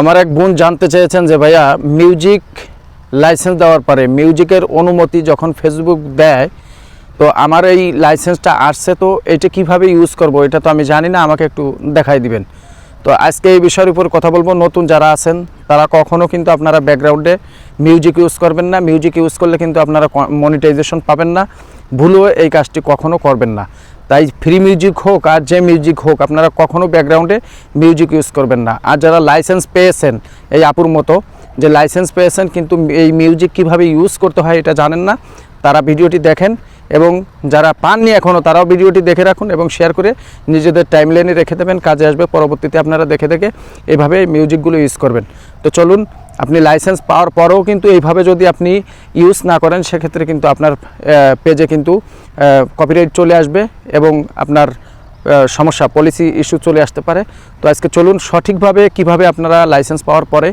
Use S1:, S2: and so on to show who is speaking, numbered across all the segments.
S1: আমার এক বোন জানতে চেয়েছেন যে, ভাইয়া মিউজিক লাইসেন্স দেওয়ার পরে মিউজিকের অনুমতি যখন ফেসবুক দেয়, তো আমার এই লাইসেন্সটা আসছে, তো এটা কীভাবে ইউজ করব? এটা তো আমি জানি না, আমাকে একটু দেখাই দিবেন। তো আজকে এই বিষয়ের উপর কথা বলব। নতুন যারা আছেন, তারা কখনো কিন্তু আপনারা ব্যাকগ্রাউন্ডে মিউজিক ইউজ করবেন না। মিউজিক ইউজ করলে কিন্তু আপনারা মনিটাইজেশন পাবেন না। ভুলেও এই কাজটি কখনো করবেন না। তাই ফ্রি মিউজিক হোক আর যে মিউজিক হোক, আপনারা কখনও ব্যাকগ্রাউন্ডে মিউজিক ইউজ করবেন না। আর যারা লাইসেন্স পেয়েছেন, এই আপুর মতো, যে লাইসেন্স পেয়েছেন, কিন্তু এই মিউজিক কীভাবে ইউজ করতে হয় এটা জানেন না, তারা ভিডিওটি দেখেন। এবং যারা পাননি এখনও তারাও ভিডিওটি দেখে রাখুন এবং শেয়ার করে নিজেদের টাইমলাইনে রেখে দেবেন, কাজে আসবে, পরবর্তীতে আপনারা দেখে দেখে এভাবে মিউজিকগুলো ইউজ করবেন। তো চলুন, আপনি লাইসেন্স পাওয়ার পরেও কিন্তু এইভাবে যদি আপনি ইউজ না করেন, সেক্ষেত্রে কিন্তু আপনার পেজে কিন্তু কপিরাইট চলে আসবে এবং আপনার সমস্যা পলিসি ইস্যু চলে আসতে পারে। তো আজকে চলুন, সঠিকভাবে কীভাবে আপনারা লাইসেন্স পাওয়ার পরে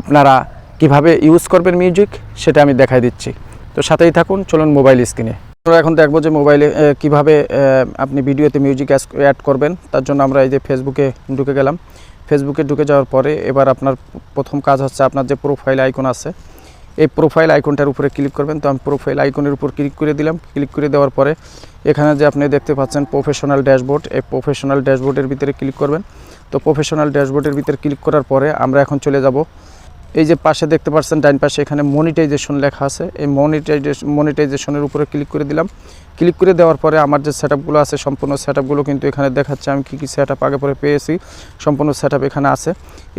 S1: আপনারা কীভাবে ইউজ করবেন মিউজিক সেটা আমি দেখাই দিচ্ছি। তো সাথেই থাকুন, চলুন মোবাইল স্ক্রিনে আমরা এখন দেখব যে মোবাইলে কীভাবে আপনি ভিডিওতে মিউজিক অ্যাড করবেন। তার জন্য আমরা এই যে ফেসবুকে ঢুকে গেলাম। ফেসবুকে ঢুকে যাওয়ার পরে এবার আপনার প্রথম কাজ হচ্ছে আপনার যে প্রোফাইল আইকন আছে, এই প্রোফাইল আইকনটার উপরে ক্লিক করবেন। তো আমি প্রোফাইল আইকনের উপর ক্লিক করে দিলাম। ক্লিক করে দেওয়ার পরে এখানে যে আপনি দেখতে পাচ্ছেন প্রফেশনাল ড্যাশবোর্ড এই প্রফেশনাল ড্যাশবোর্ডের ভিতরে ক্লিক করবেন। তো প্রফেশনাল ড্যাশবোর্ডের ভিতরে ক্লিক করার পরে আমরা এখন চলে যাব এই যে পাশে দেখতে পাচ্ছেন ডাইন পাশে এখানে মনিটাইজেশন লেখা আছে। এই মনিটাইজেশন মনিটাইজেশনের উপরে ক্লিক করে দিলাম। ক্লিক করে দেওয়ার পরে আমার যে সেট আছে, সম্পূর্ণ সেট কিন্তু এখানে দেখাচ্ছে। আমি কী কী সেট আপ আগে পরে পেয়েছি, সম্পূর্ণ সেট এখানে আছে।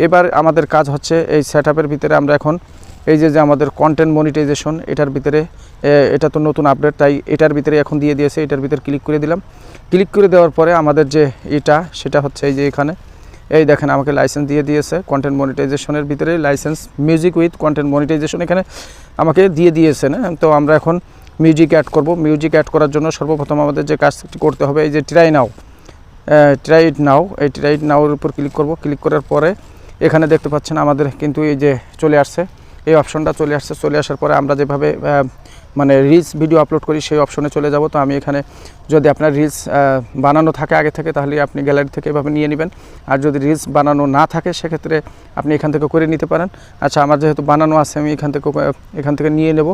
S1: এবার আমাদের কাজ হচ্ছে এই সেট ভিতরে আমরা এখন এই যে যে আমাদের কন্টেন্ট মনিটাইজেশন এটার ভিতরে এটা তো নতুন আপডেট তাই এটার ভিতরে এখন দিয়ে দিয়েছে, এটার ভিতরে ক্লিক করে দিলাম। ক্লিক করে দেওয়ার পরে আমাদের যে এটা, সেটা হচ্ছে এই যে এখানে। এই দেখেন, আমাকে লাইসেন্স দিয়ে দিয়েছে কন্টেন্ট মনিটাইজেশনের ভিতরে licence music with content monetisation এখানে আমাকে দিয়ে দিয়েছে, না? তো আমরা এখন মিউজিক অ্যাড করব। মিউজিক অ্যাড করার জন্য সর্বপ্রথম আমাদের যে কাজটি করতে হবে, এই যে ট্রাই নাও ট্রাই ইট নাও এই ট্রাই ইট নাওর উপর ক্লিক করব। ক্লিক করার পরে এখানে দেখতে পাচ্ছেন আমাদের কিন্তু এই যে চলে আসছে, এই অপশনটা চলে আসছে। চলে আসার পরে আমরা যেভাবে মানে রিলস ভিডিও আপলোড করি সেই অপশনে চলে যাব। তো আমি এখানে যদি আপনার রিলস বানানো থাকে আগে থেকে তাহলে আপনি গ্যালারি থেকে এভাবে নিয়ে নেবেন। আর যদি রিলস বানানো না থাকে সেক্ষেত্রে আপনি এখান থেকে করে নিতে পারেন। আচ্ছা আমার যেহেতু বানানো আছে আমি এখান থেকে এখান থেকে নিয়ে নেব।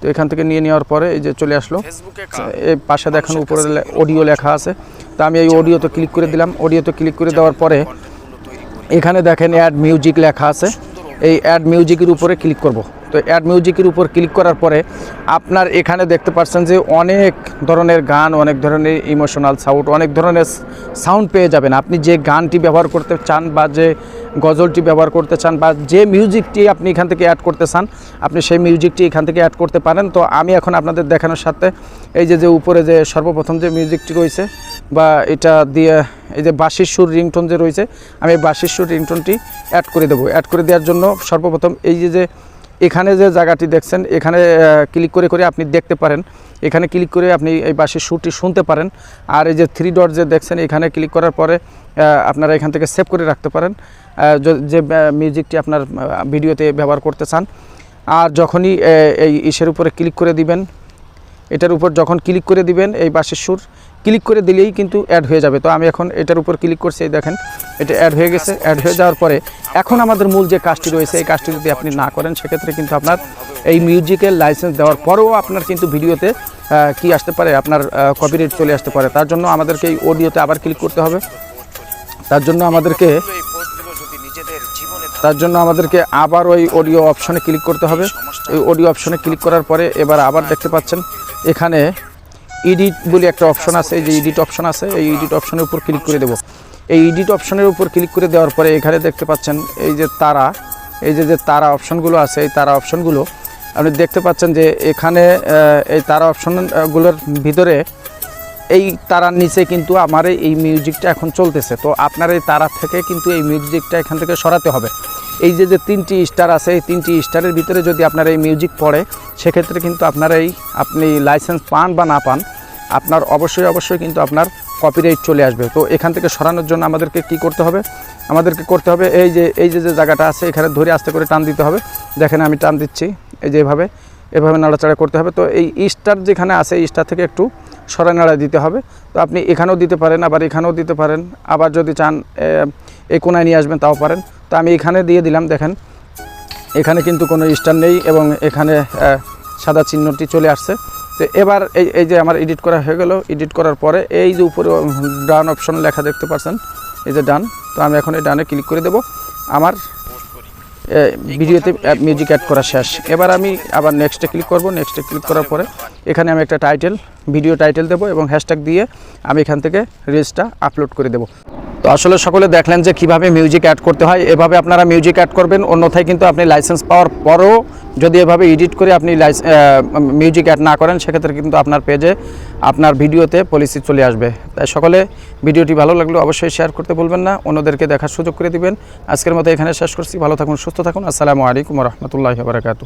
S1: তো এখান থেকে নিয়ে নেওয়ার পরে এই যে চলে আসলো। এই পাশে দেখেন উপরে অডিও লেখা আছে। তো আমি এই অডিওতে ক্লিক করে দিলাম। অডিওতে ক্লিক করে দেওয়ার পরে এখানে দেখেন অ্যাড মিউজিক লেখা আছে। এই অ্যাড মিউজিকের উপরে ক্লিক করব। তো অ্যাড মিউজিকের উপর ক্লিক করার পরে আপনার এখানে দেখতে পাচ্ছেন যে অনেক ধরনের গান, অনেক ধরনের ইমোশনাল সাউন্ড অনেক ধরনের সাউন্ড পেয়ে যাবেন। আপনি যে গানটি ব্যবহার করতে চান বা যে গজলটি ব্যবহার করতে চান বা যে মিউজিকটি আপনি এখান থেকে অ্যাড করতে চান, আপনি সেই মিউজিকটি এখান থেকে অ্যাড করতে পারেন। তো আমি এখন আপনাদের দেখানোর সাথে এই যে যে উপরে যে সর্বপ্রথম যে মিউজিকটি রয়েছে বা এটা দিয়ে এই যে বাঁশির সুর রিংটোন যে রয়েছে, আমি বাঁশির সুর রিংটোনটি অ্যাড করে দেবো। অ্যাড করে দেওয়ার জন্য সর্বপ্রথম এই যে যে এখানে যে জায়গাটি দেখছেন, এখানে ক্লিক করে করে আপনি দেখতে পারেন। এখানে ক্লিক করে আপনি এই বাসের সুরটি শুনতে পারেন। আর এই যে থ্রি ডট যে দেখছেন, এখানে ক্লিক করার পরে আপনারা এখান থেকে সেভ করে রাখতে পারেন। যে মিউজিকটি আপনার ভিডিওতে ব্যবহার করতে চান। আর যখনই এই ইসের উপরে ক্লিক করে দিবেন এটার উপর যখন ক্লিক করে দিবেন, এই বাঁশির সুর ক্লিক করে দিলেই কিন্তু অ্যাড হয়ে যাবে। তো আমি এখন এটার উপর ক্লিক করছি দেখেন, এটা অ্যাড হয়ে গেছে অ্যাড হয়ে যাওয়ার পরে এখন আমাদের মূল যে কাজটি রয়েছে, এই কাজটি যদি আপনি না করেন, সেক্ষেত্রে কিন্তু আপনার এই মিউজিকের লাইসেন্স দেওয়ার পরেও আপনার কিন্তু ভিডিওতে কি আসতে পারে, আপনার কপিরাইট চলে আসতে পারে। তার জন্য আমাদেরকে এই অডিওতে আবার ক্লিক করতে হবে। তার জন্য আমাদেরকে, তার জন্য আমাদেরকে আবার ওই অডিও অপশনে ক্লিক করতে হবে। এই অডিও অপশনে ক্লিক করার পরে এবার আবার দেখতে পাচ্ছেন এখানে এডিট বলে একটা অপশন আছে, যে এডিট অপশন আছে, এই এডিট অপশনের উপর ক্লিক করে দেব। এই এডিট অপশনের উপর ক্লিক করে দেওয়ার পরে এখানে দেখতে পাচ্ছেন এই যে তারা, এই যে যে তারা অপশনগুলো আছে, এই তারা অপশনগুলো আপনি দেখতে পাচ্ছেন যে এখানে এই তারা অপশনগুলোর ভিতরে এই তারার নিচে কিন্তু আমার এই মিউজিকটা এখন চলতেছে। তো আপনার এই তারা থেকে কিন্তু এই মিউজিকটা এখান থেকে সরাতে হবে। এই যে যে তিনটি স্টার আছে, এই তিনটি স্টারের ভিতরে যদি আপনার এই মিউজিক পড়ে সেক্ষেত্রে কিন্তু আপনার এই আপনি লাইসেন্স পান বা না পান, আপনার অবশ্যই অবশ্যই কিন্তু আপনার কপিরাইট চলে আসবে। তো এখান থেকে সরানোর জন্য আমাদেরকে কি করতে হবে? আমাদেরকে করতে হবে এই যে এই যে যে জায়গাটা আছে, এখানে ধরে আস্তে করে টান দিতে হবে। দেখেন আমি টান দিচ্ছি, এই যে এভাবে এভাবে নাড়াচাড়া করতে হবে। তো এই স্টার যেখানে আছে স্টার থেকে একটু সরাই নাড়া দিতে হবে। তো আপনি এখানেও দিতে পারেন, আবার এখানেও দিতে পারেন, আবার যদি চান এই কোনায় নিয়ে আসবেন, তাও পারেন। তো আমি এখানে দিয়ে দিলাম, দেখেন। এখানে কিন্তু কোনো স্টার নেই এবং এখানে সাদা চিহ্নটি চলে আসছে। তো এবার এই এই যে আমার এডিট করা হয়ে গেল, এডিট করার পরে এই যে উপরে ডান অপশন লেখা দেখতে পাচ্ছেন, এই যে ডান, তো আমি এখন এই ডানে ক্লিক করে দেব। আমার ভিডিওতে মিউজিক অ্যাড করা শেষ। এবার আমি আবার নেক্সটে ক্লিক করব। নেক্সটে ক্লিক করার পরে এখানে আমি একটা টাইটেল, ভিডিও টাইটেল দেবো এবং হ্যাশট্যাগ দিয়ে আমি এখান থেকে রিলসটা আপলোড করে দেবো। তো আসলে সকলে দেখলেন যে কীভাবে মিউজিক অ্যাড করতে হয়। এভাবে আপনারা মিউজিক অ্যাড করবেন, অন্যথায় কিন্তু আপনি লাইসেন্স পাওয়ার পরও যদি এভাবে এডিট করে আপনি মিউজিক অ্যাড না করেন, সেক্ষেত্রে কিন্তু আপনার পেজে আপনার ভিডিওতে পলিসি চলে আসবে। তাই সকলে ভিডিওটি ভালো লাগলে অবশ্যই শেয়ার করতে বলবেন না, অন্যদেরকে দেখার সুযোগ করে দিবেন। আজকের মতো এখানে শেষ করছি। ভালো থাকুন, সুস্থ থাকুন। আসসালামু আলাইকুম রহমতুল্লাহ বারাকাতু